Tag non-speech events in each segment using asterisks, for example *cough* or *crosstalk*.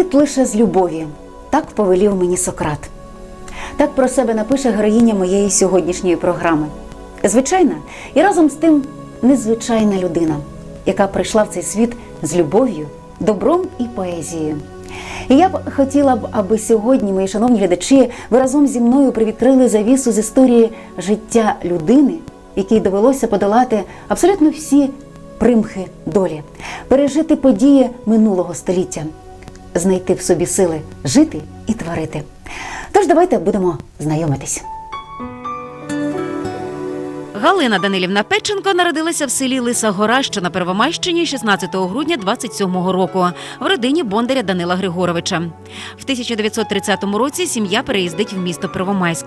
світ лише з любові. Так повелів мені Сократ. Так про себе напише героїня моєї сьогоднішньої програми. Звичайна і разом з тим незвичайна людина, яка прийшла в цей світ з любов'ю, добром і поезією. І я б хотіла б, аби сьогодні, мої шановні глядачі, ви разом зі мною привідкрили завісу з історії життя людини, якій довелося подолати абсолютно всі примхи долі, пережити події минулого століття, знайти в собі сили жити і творити. Тож давайте будемо знайомитись. Галина Данилівна Печенко народилася в селі Лиса Гора, що на Первомайщині 16 грудня 27-го року в родині Бондаря Данила Григоровича. В 1930 році сім'я переїздить в місто Первомайськ.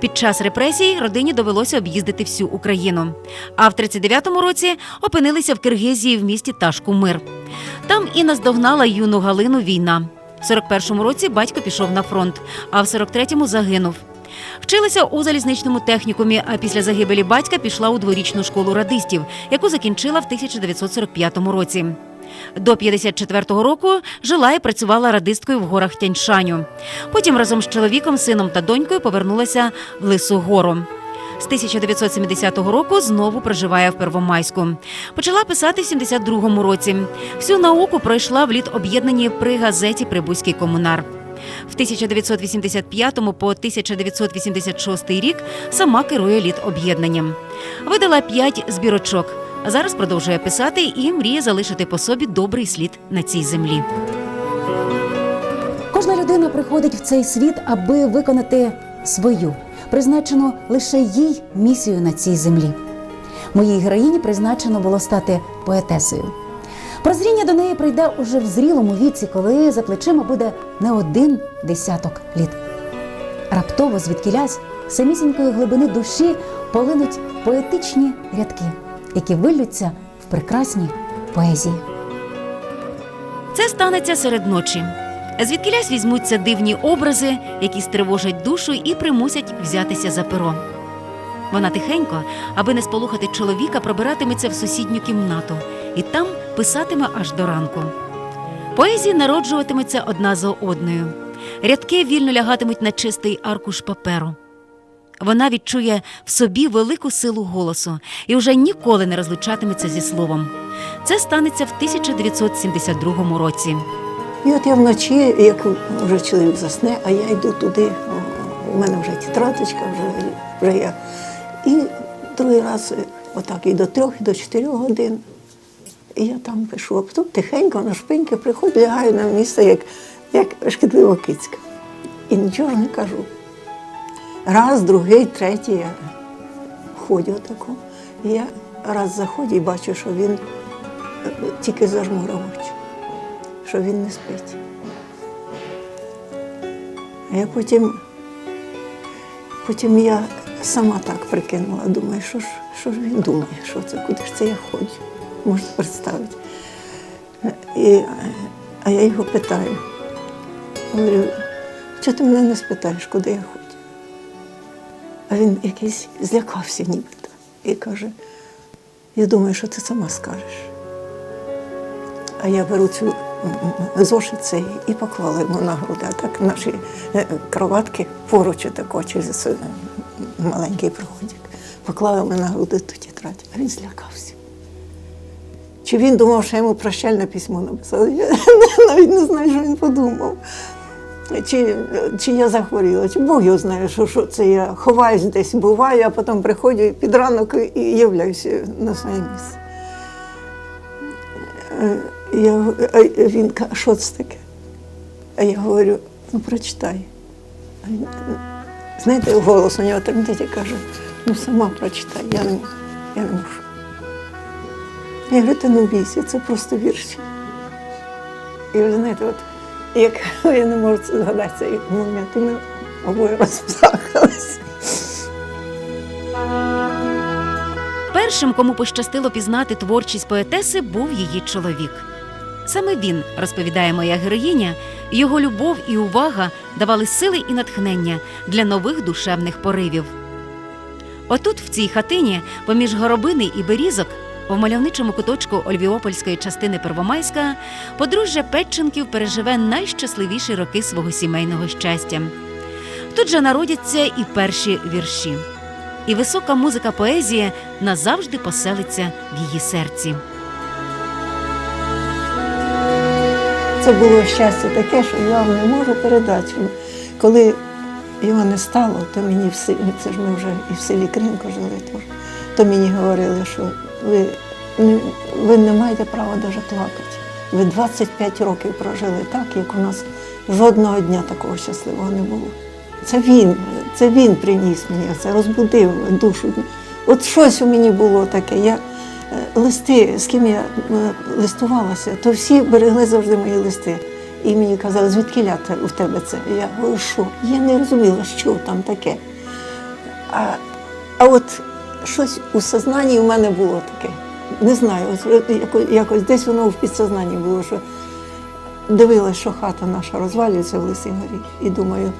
Під час репресій родині довелося об'їздити всю Україну. А в 39-му році опинилися в Киргизії в місті Ташку-Мир. Там і наздогнала юну Галину війна. В 41-му році батько пішов на фронт, а в 43-му загинув. Вчилася у залізничному технікумі, а після загибелі батька пішла у дворічну школу радистів, яку закінчила в 1945 році. До 54-го року жила і працювала радисткою в горах Тяньшаню. Потім разом з чоловіком, сином та донькою повернулася в Лису Гору. З 1970 року знову проживає в Первомайську. Почала писати в 72-му році. Всю науку пройшла в літоб'єднанні при газеті Прибузький комунар. В 1985 по 1986 рік сама керує літоб'єднанням. Видала п'ять збірочок. Зараз продовжує писати і мріє залишити по собі добрий слід на цій землі. Кожна людина приходить в цей світ, аби виконати свою, призначену лише їй місію на цій землі. Моїй героїні призначено було стати поетесою. Прозріння до неї прийде уже в зрілому віці, коли за плечима буде не один десяток літ. Раптово звідкілясь самісінької глибини душі полинуть поетичні рядки, які виллються в прекрасній поезії. Це станеться серед ночі. Звідкілясь візьмуться дивні образи, які стривожать душу і примусять взятися за перо. Вона тихенько, аби не сполохати чоловіка, пробиратиметься в сусідню кімнату і там писатиме аж до ранку. Поезії народжуватиметься одна за одною. Рядки вільно лягатимуть на чистий аркуш паперу. Вона відчує в собі велику силу голосу і вже ніколи не розлучатиметься зі словом. Це станеться в 1972 році. І от я вночі, як вже чоловік засне, а я йду туди, у мене вже тетрадочка, вже, вже я. І другий раз отак і до трьох, і до чотирьох годин. І я там пишу, а потім тихенько на шпиньки приходжу, лягаю на місце, як, як шкідлива кицька. І нічого не кажу. Раз, другий, третій я ходжу отако. І я раз заходжу і бачу, що він е, тільки зажмурив очі що він не спить. А я потім, потім я сама так прикинула, думаю, що ж, що ж він думає, що це, куди ж це я ходжу, можете представити. І, а я його питаю, говорю, чого ти мене не спитаєш, куди я ходжу? А він якийсь злякався нібито і каже, я думаю, що ти сама скажеш. А я беру цю зошит і поклала йому на груди. А так наші е, кроватки поруч тако через е, маленький проходик. Поклала йому на груди ту тетрадь, а він злякався. Чи він думав, що йому прощальне письмо написала? Я *laughs* навіть не знаю, що він подумав. Чи, чи я захворіла, чи Бог його знає, що, що це я ховаюсь десь, буваю, а потім приходжу під ранок і являюся на своє місце. Е, я, а він каже, що це таке? А я говорю, ну прочитай. А він, знаєте, голос у нього тремтить і каже, ну сама прочитай, я не, я не можу. Я говорю, ти не бійся, це просто вірші. І ви знаєте, от як *laughs* я не можу це згадати цей момент, і ми обоє розплакалися. Першим, кому пощастило пізнати творчість поетеси, був її чоловік. Саме він, розповідає моя героїня, його любов і увага давали сили і натхнення для нових душевних поривів. Отут, в цій хатині, поміж горобини і берізок, В мальовничому куточку Ольвіопольської частини Первомайська подружжя Петченків переживе найщасливіші роки свого сімейного щастя. Тут же народяться і перші вірші. І висока музика поезії назавжди поселиться в її серці. Це було щастя таке, що я вам не можу передати. Коли його не стало, то мені в селі, це ж ми вже і в селі Кринко жили, то, мені говорили, що ви не, ви не маєте права навіть плакати. Ви 25 років прожили так, як у нас жодного дня такого щасливого не було. Це він, це він приніс мені, це розбудив душу. От щось у мені було таке. Я е, листи, з ким я е, листувалася, то всі берегли завжди мої листи. І мені казали, звідки ля у тебе це? Я говорю, що? Я не розуміла, що там таке. А, а от щось у сознанні у мене було таке. Не знаю, от якось, якось десь воно в підсознанні було, що дивилась, що хата наша розвалюється в Лисій горі. І думаю,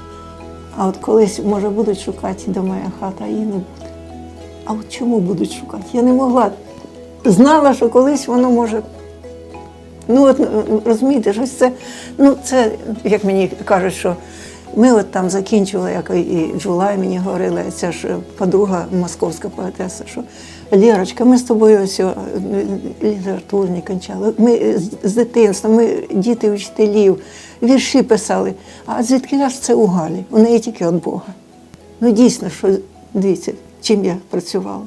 а от колись, може, будуть шукати, де моя хата, а її не буде. А от чому будуть шукати? Я не могла. Знала, що колись воно може. Ну, от розумієте, щось це, ну, це, як мені кажуть, що ми от там закінчували, як і Джулай мені говорила, ця ж подруга московська поетеса, що Лірочка, ми з тобою ось літературні кончали. Ми з- з дитинства, ми діти вчителів, вірші писали. А звідки ж це у Галі? У неї тільки від Бога. Ну дійсно, що дивіться, чим я працювала.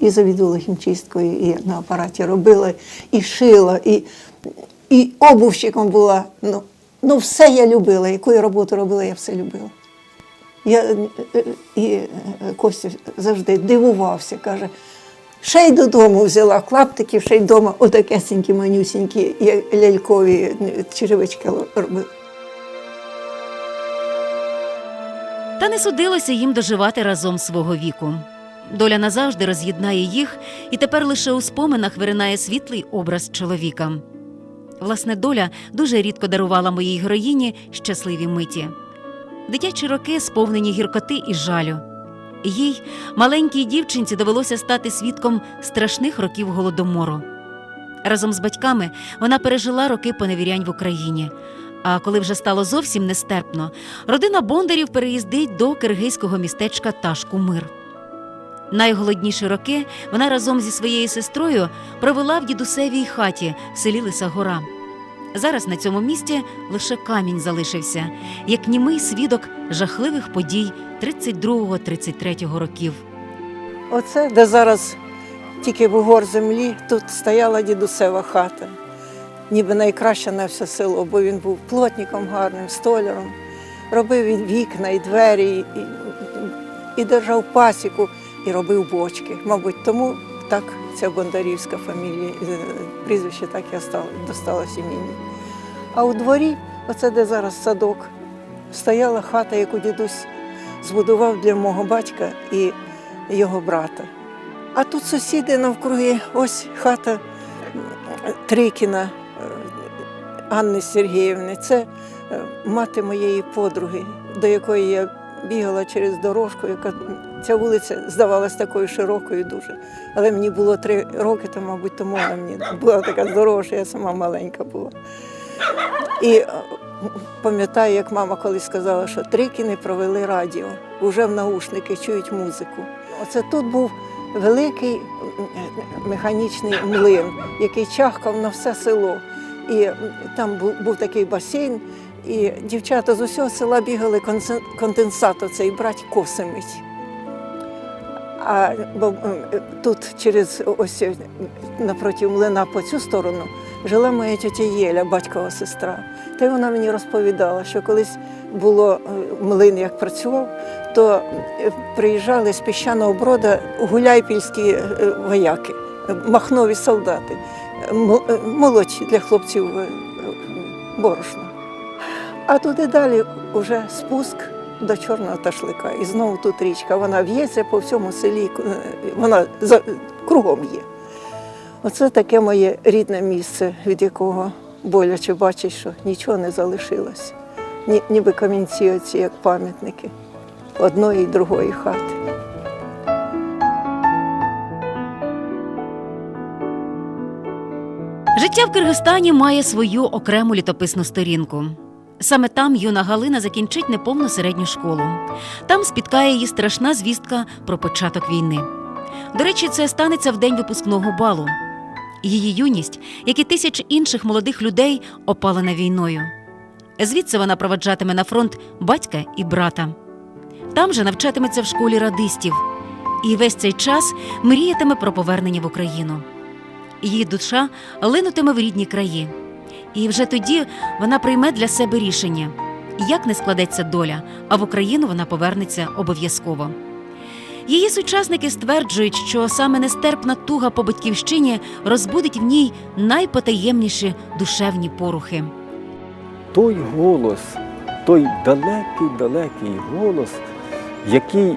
І завідувала хімчисткою, і на апараті робила, і шила, і, і обувщиком була. Ну, ну, все я любила. Яку я роботу робила, я все любила. Я, е, е, і е, Костя завжди дивувався, каже, ще й додому взяла клаптиків, ще й вдома отакесенькі, манюсінькі, лялькові черевички робила. Та не судилося їм доживати разом свого віку. Доля назавжди роз'єднає їх, і тепер лише у споминах виринає світлий образ чоловіка. Власне, доля дуже рідко дарувала моїй героїні щасливі миті. Дитячі роки сповнені гіркоти і жалю. Їй, маленькій дівчинці, довелося стати свідком страшних років голодомору. Разом з батьками вона пережила роки поневірянь в Україні. А коли вже стало зовсім нестерпно, родина Бондарів переїздить до киргизького містечка Ташкумир. Найголодніші роки вона разом зі своєю сестрою провела в дідусевій хаті в селі Лиса Гора. Зараз на цьому місці лише камінь залишився, як німий свідок жахливих подій 32-33 років. Оце, де зараз тільки бугор землі, тут стояла дідусева хата. Ніби найкраща на все село, бо він був плотником гарним, столяром. Робив і вікна, і двері, і, і держав пасіку, і робив бочки. Мабуть, тому так ця бондарівська фамілія, е, прізвище так і остало- досталося мені. А у дворі, оце де зараз садок, стояла хата, яку дідусь збудував для мого батька і його брата. А тут сусіди навкруги, ось хата Трикіна е, Анни Сергіївни. Це е, мати моєї подруги, до якої я бігала через дорожку, яка ця вулиця здавалась такою широкою дуже. Але мені було три роки, то, мабуть, тому вона мені була така здорова, я сама маленька була. І е, пам'ятаю, як мама колись сказала, що Трикіни провели радіо, вже в наушники чують музику. Оце тут був великий механічний млин, який чахкав на все село. І там був, був такий басейн, і дівчата з усього села бігали консен- конденсат оцей брати коси мить. А бо тут через ось напроти млина по цю сторону жила моя тетя Єля, батькова сестра. Та й вона мені розповідала, що колись було е, млин, як працював, то е, приїжджали з піщаного брода гуляйпільські е, вояки, махнові солдати, молодші для хлопців борошна. А туди далі вже спуск до чорного ташлика. І знову тут річка. Вона в'ється по всьому селі, е, вона за, кругом є. Оце таке моє рідне місце, від якого боляче бачить, що нічого не залишилось. Ні, ніби камінці оці, як пам'ятники одної і другої хати. Життя в Киргизстані має свою окрему літописну сторінку. Саме там юна Галина закінчить неповну середню школу. Там спіткає її страшна звістка про початок війни. До речі, це станеться в день випускного балу. Її юність, як і тисяч інших молодих людей, опалена війною. Звідси вона проведжатиме на фронт батька і брата. Там же навчатиметься в школі радистів, і весь цей час мріятиме про повернення в Україну. Її душа линутиме в рідні краї. І вже тоді вона прийме для себе рішення, як не складеться доля, а в Україну вона повернеться обов'язково. Її сучасники стверджують, що саме нестерпна туга по батьківщині розбудить в ній найпотаємніші душевні порухи. той голос, той далекий, далекий голос, який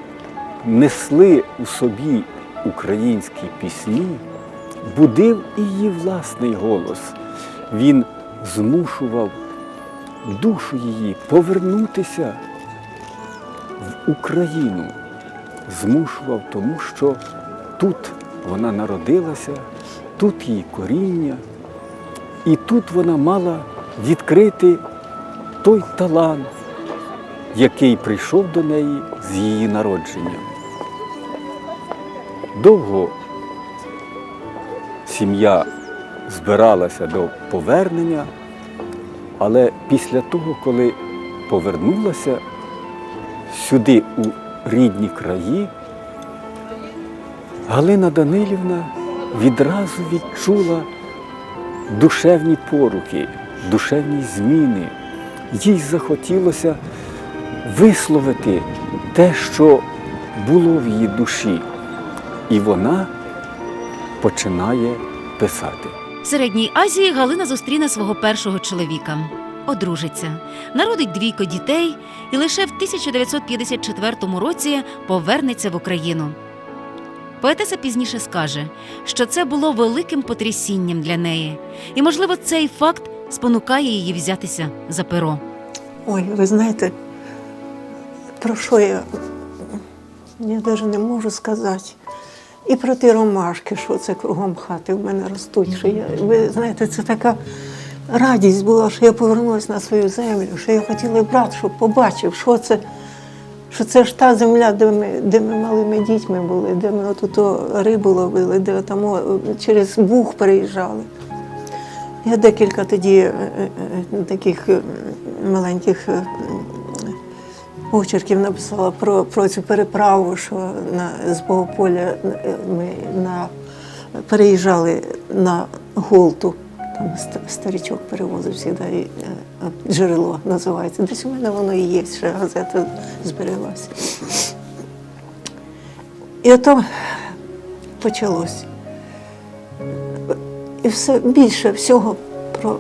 несли у собі українські пісні, будив і її власний голос. Він змушував душу її повернутися в Україну, змушував тому, що тут вона народилася, тут її коріння. І тут вона мала відкрити той талант, який прийшов до неї з її народженням. Довго сім'я збиралася до повернення, але після того, коли повернулася сюди, у рідні краї, Галина Данилівна відразу відчула душевні порухи, душевні зміни. Їй захотілося висловити те, що було в її душі. І вона починає писати. В Середній Азії Галина зустріне свого першого чоловіка, одружиться, народить двійко дітей і лише в 1954 році повернеться в Україну. Поетеса пізніше скаже, що це було великим потрясінням для неї, і, можливо, цей факт спонукає її взятися за перо. Ой, ви знаєте, про що я, я навіть не можу сказати. І про ті ромашки, що це кругом хати в мене ростуть. Що я, ви знаєте, це така радість була, що я повернулася на свою землю, що я хотіла брат, щоб побачив, що це, що це ж та земля, де ми, де ми малими дітьми були, де ми тут рибу ловили, де там через Буг переїжджали. Я декілька тоді е, е, е, таких маленьких очерків написала про, про цю переправу, що на, з Богополя е, ми на, переїжджали на Голту. Там ст- старичок перевозив завжди, і, е, джерело називається. Десь у мене воно і є, ще газета збереглася. І ото почалось. І все більше всього про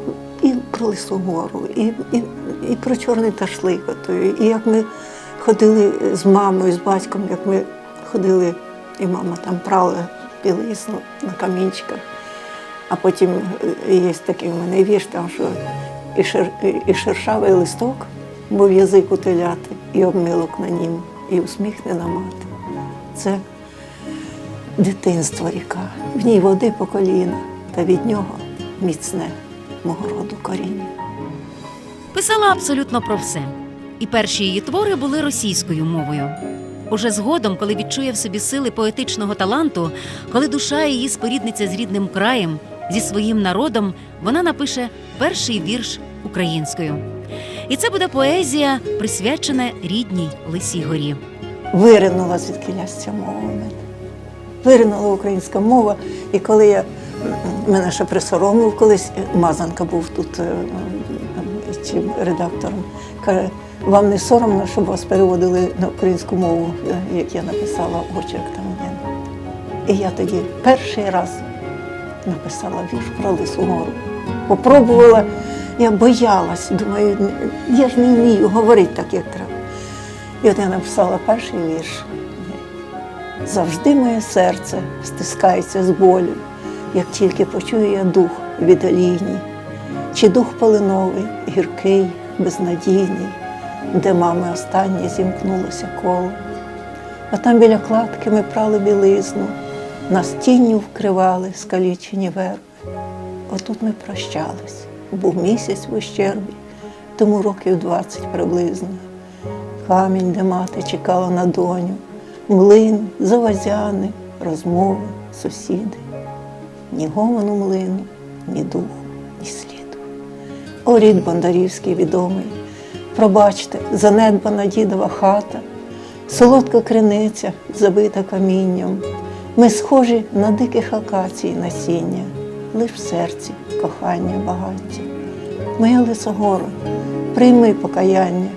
про Лису Гору, і, і, і про чорний ташлик. отої, І як ми ходили з мамою, з батьком, як ми ходили, і мама там прала білизну на камінчиках. А потім е, є такий у мене вірш, там, що і, шер, і- шершавий листок, мов язик утиляти, і обмилок на нім, і усміхнена мати. Це дитинство ріка, в ній води по коліна, та від нього міцне мого роду коріння. Писала абсолютно про все. І перші її твори були російською мовою. Уже згодом, коли відчує в собі сили поетичного таланту, коли душа її спорідниться з рідним краєм, зі своїм народом, вона напише перший вірш українською. І це буде поезія, присвячена рідній Лисій горі. Виринула звідкилясь ця мова в мене. Виринула українська мова. І коли я мене ще присоромив колись, Мазанка був тут е, е, цим редактором, каже, вам не соромно, щоб вас переводили на українську мову, е, як я написала очерк там. І я тоді перший раз написала вірш про Лису Гору. Попробувала, я боялась, думаю, я ж не вмію говорити так, як треба. І от я написала перший вірш. Завжди моє серце стискається з болю, як тільки почую я дух від олійні, чи дух полиновий, гіркий, безнадійний, де мами останнє зімкнулося коло. А там біля кладки ми прали білизну, нас тінню вкривали скалічені верби. отут ми прощались. Був місяць в ущербі, тому років 20 приблизно. Камінь, де мати чекала на доню, млин, завазяни, розмови, сусіди. Ні гомону млину, ні духу, ні сліду. О, рід Бондарівський відомий, пробачте, занедбана дідова хата, солодка криниця, забита камінням. Ми схожі на диких акацій насіння, лиш в серці кохання багаття. Моя лисогора, прийми покаяння,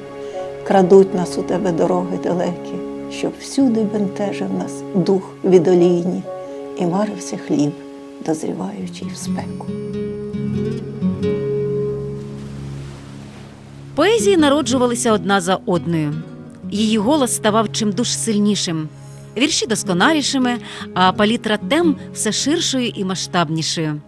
крадуть нас у тебе дороги далекі, щоб всюди бентежив нас дух відолійні і марився хліб, дозріваючий в спеку. Поезії народжувалися одна за одною. Її голос ставав чимдуж сильнішим, вірші досконалішими, а палітра тем все ширшою і масштабнішою.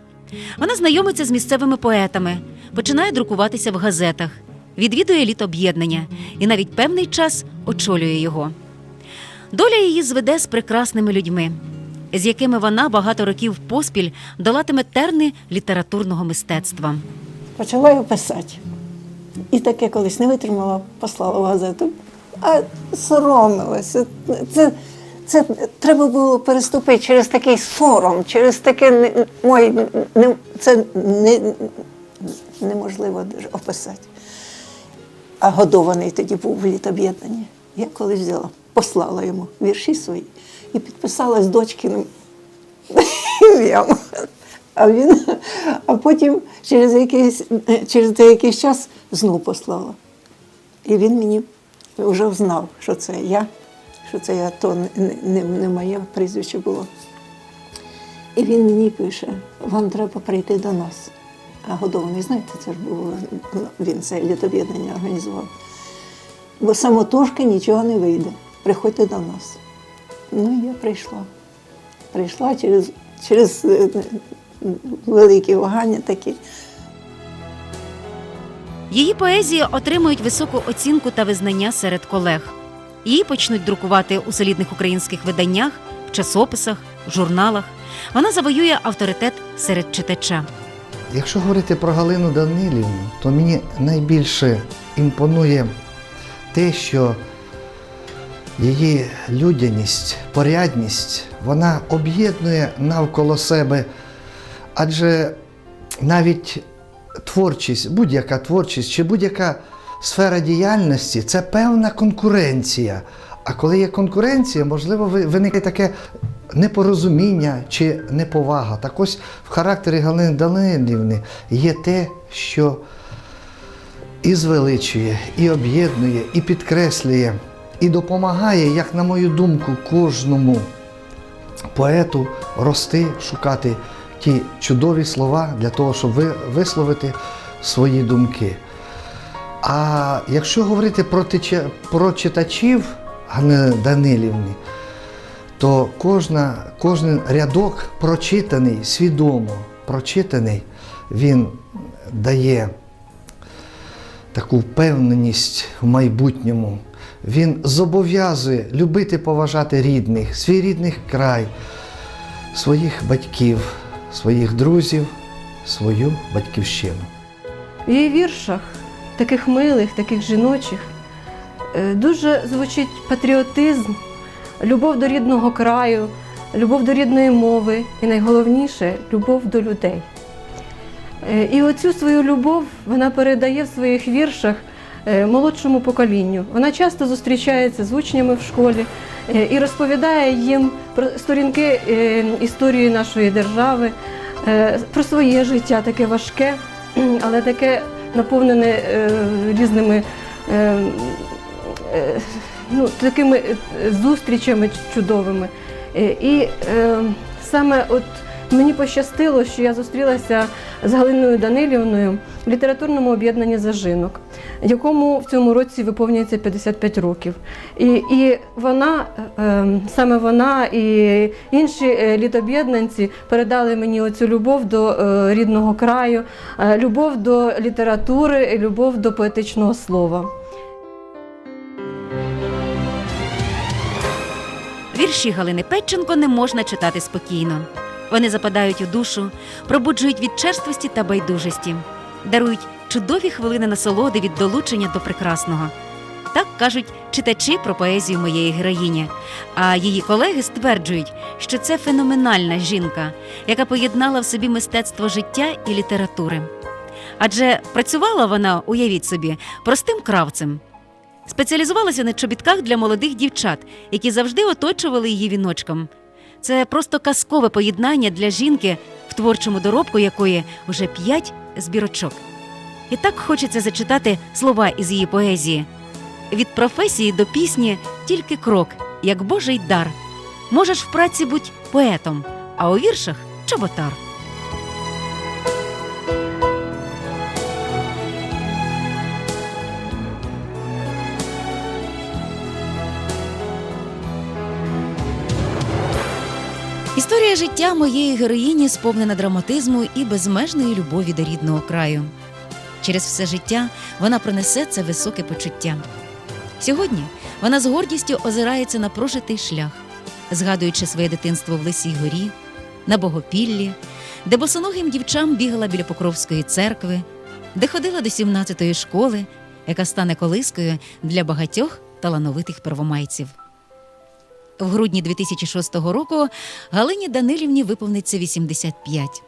Вона знайомиться з місцевими поетами, починає друкуватися в газетах, відвідує літоб'єднання і навіть певний час очолює його. Доля її зведе з прекрасними людьми, з якими вона багато років поспіль долатиме терни літературного мистецтва. Почала я писати. І таке колись не витримала, послала в газету. А соромилася. Це, це треба було переступити через такий сором, через таке не, ой, не, це не, неможливо описати. А годований тоді був в літоб'єднанні. Я колись взяла, послала йому вірші свої і підписалась дочкиним ім'ям. А він, а потім через якийсь, через деякий час знов послала. І він мені вже знав, що це я, що це я, то не, не, не моє прізвище було. І він мені пише: вам треба прийти до нас. А годований, знаєте, це ж було, він це літоб'єднання організував. Бо самотужки нічого не вийде. Приходьте до нас. Ну, я прийшла. Прийшла через, через е, великі вагання такі. Її поезії отримують високу оцінку та визнання серед колег. Її почнуть друкувати у солідних українських виданнях, в часописах, журналах. Вона завоює авторитет серед читача. Якщо говорити про Галину Данилівну, то мені найбільше імпонує те, що її людяність, порядність, вона об'єднує навколо себе, адже навіть творчість, будь-яка творчість чи будь-яка сфера діяльності це певна конкуренція. А коли є конкуренція, можливо, ви- виникне таке непорозуміння чи неповага. Так ось в характері Галини Данилівни є те, що і звеличує, і об'єднує, і підкреслює, і допомагає, як на мою думку, кожному поету рости, шукати ті чудові слова для того, щоб ви- висловити свої думки. А якщо говорити про, тече- про читачів Данилівни, то кожна, кожен рядок прочитаний, свідомо прочитаний, він дає таку впевненість в майбутньому. Він зобов'язує любити, поважати рідних, свій рідний край, своїх батьків, своїх друзів, свою батьківщину. В її віршах, таких милих, таких жіночих, е, дуже звучить патріотизм, любов до рідного краю, любов до рідної мови і найголовніше любов до людей. Е, І оцю свою любов вона передає в своїх віршах молодшому поколінню. Вона часто зустрічається з учнями в школі е, і розповідає їм про сторінки е, історії нашої держави, е, про своє життя таке важке, *clears throat* але таке наповнене е, різними е, е, ну, такими е, зустрічами чудовими. Е, І е, саме от мені пощастило, що я зустрілася з Галиною Данилівною в літературному об'єднанні зажинок, якому в цьому році виповнюється 55 років. І, і вона, е, саме вона і інші е, літоб'єднанці передали мені оцю любов до е, рідного краю, е, любов до літератури, любов до поетичного слова. Вірші Галини Петченко не можна читати спокійно. Вони западають у душу, пробуджують від черствості та байдужості, дарують чудові хвилини насолоди від долучення до прекрасного. Так кажуть читачі про поезію моєї героїні. А її колеги стверджують, що це феноменальна жінка, яка поєднала в собі мистецтво життя і літератури. Адже працювала вона, уявіть собі, простим кравцем. Спеціалізувалася на чобітках для молодих дівчат, які завжди оточували її віночком. Це просто казкове поєднання для жінки, в творчому доробку якої вже п'ять збірочок. І так хочеться зачитати слова із її поезії. Від професії до пісні тільки крок, як Божий дар. Можеш в праці бути поетом, а у віршах чоботар. Життя моєї героїні сповнена драматизму і безмежної любові до рідного краю. Через все життя вона пронесе це високе почуття. Сьогодні вона з гордістю озирається на прожитий шлях, згадуючи своє дитинство в Лисій горі, на Богопіллі, де босоногим дівчам бігала біля Покровської церкви, де ходила до 17-ї школи, яка стане колискою для багатьох талановитих первомайців. В грудні 2006 року Галині Данилівні виповниться 85.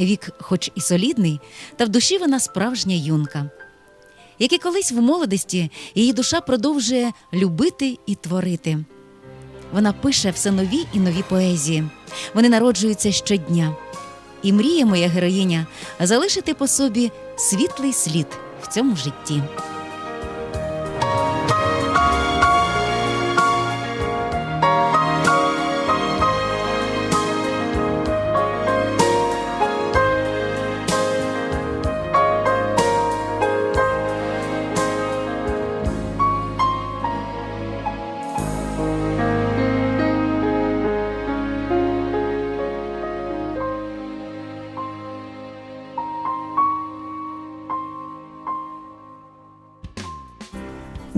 Вік, хоч і солідний, та в душі вона справжня юнка. Як і колись в молодості, її душа продовжує любити і творити. Вона пише все нові і нові поезії. Вони народжуються щодня. І мріє моя героїня залишити по собі світлий слід в цьому житті.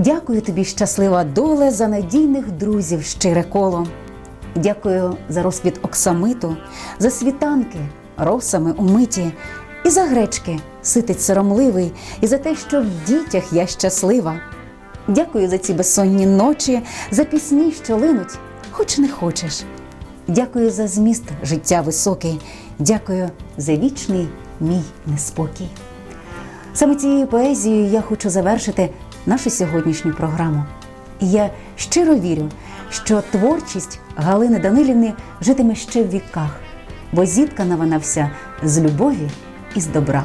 Дякую тобі, щаслива доле, за надійних друзів, щире коло. Дякую за розквіт оксамиту, за світанки, росами умиті, і за гречки, ситець соромливий, і за те, що в дітях я щаслива. Дякую за ці безсонні ночі, за пісні, що линуть, хоч не хочеш. Дякую за зміст життя високий, дякую за вічний мій неспокій. Саме цією поезією я хочу завершити нашу сьогоднішню програму. І я щиро вірю, що творчість Галини Данилівни житиме ще в віках, бо зіткана вона вся з любові і з добра.